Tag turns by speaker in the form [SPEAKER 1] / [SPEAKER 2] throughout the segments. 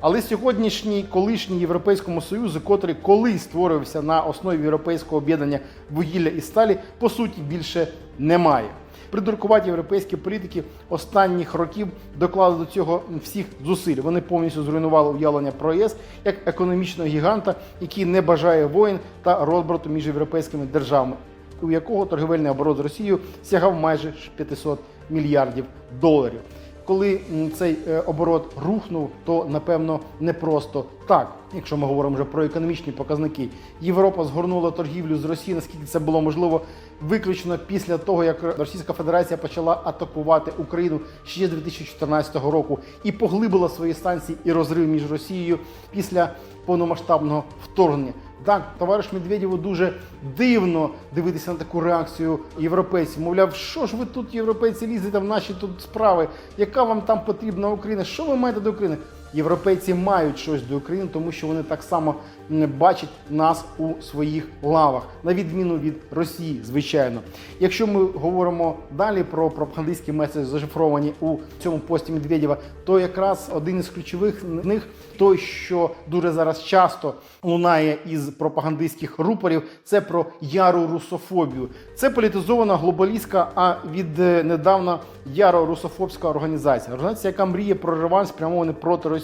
[SPEAKER 1] Але сьогоднішній колишній Європейському Союзу, котрий колись створювався на основі європейського об'єднання вугілля і сталі, по суті більше немає. Придуркуваті європейські політики останніх років доклали до цього всіх зусиль. Вони повністю зруйнували уявлення про ЄС як економічного гіганта, який не бажає воїн та розбрату між європейськими державами, у якого торгівельний оборот з Росією сягав майже 500 мільярдів доларів. Коли цей е, оборот рухнув, то напевно не просто так. Якщо ми говоримо вже про економічні показники, Європа згорнула торгівлю з Росії, наскільки це було можливо, виключно після того, як Російська Федерація почала атакувати Україну ще з 2014 року і поглибила свої станції і розрив між Росією після повномасштабного вторгнення. Так, товариш Медведєву дуже дивно дивитися на таку реакцію європейців. Мовляв, що ж ви тут, європейці, лізете в наші тут справи? Яка вам там потрібна Україна? Що ви маєте до України? Європейці мають щось до України, тому що вони так само м, бачать нас у своїх лавах, на відміну від Росії, звичайно. Якщо ми говоримо далі про пропагандистські меседжі, зашифровані у цьому пості Медведєва, то якраз один із ключових них той, що дуже зараз часто лунає із пропагандистських рупорів, це про яру русофобію. Це політизована глобалістська, а від е, недавно яро русофобська організація. Організація, яка мріє про реванш спрямований проти Росії.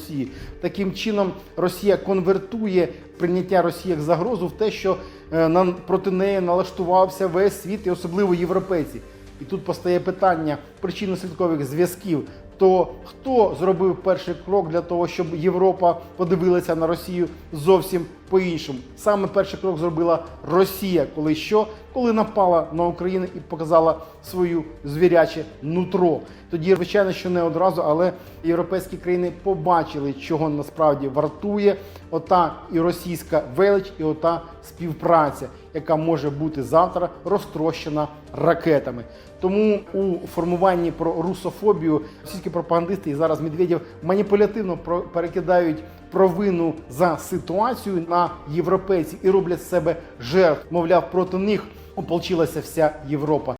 [SPEAKER 1] Таким чином Росія конвертує прийняття Росії як загрозу в те, що е, проти неї налаштувався весь світ і особливо європейці. І тут постає питання причинно-слідкових зв'язків. То хто зробив перший крок для того, щоб Європа подивилася на Росію зовсім по-іншому? Саме перший крок зробила Росія, коли що? Коли напала на Україну і показала свою звіряче нутро. Тоді, звичайно, що не одразу, але європейські країни побачили, чого насправді вартує ота і російська велич, і ота співпраця, яка може бути завтра розтрощена ракетами. Тому у формуванні про русофобію російські пропагандисти і зараз Медведєв маніпулятивно перекидають провину за ситуацію на європейців і роблять з себе жертв. Мовляв, проти них ополчилася вся Європа.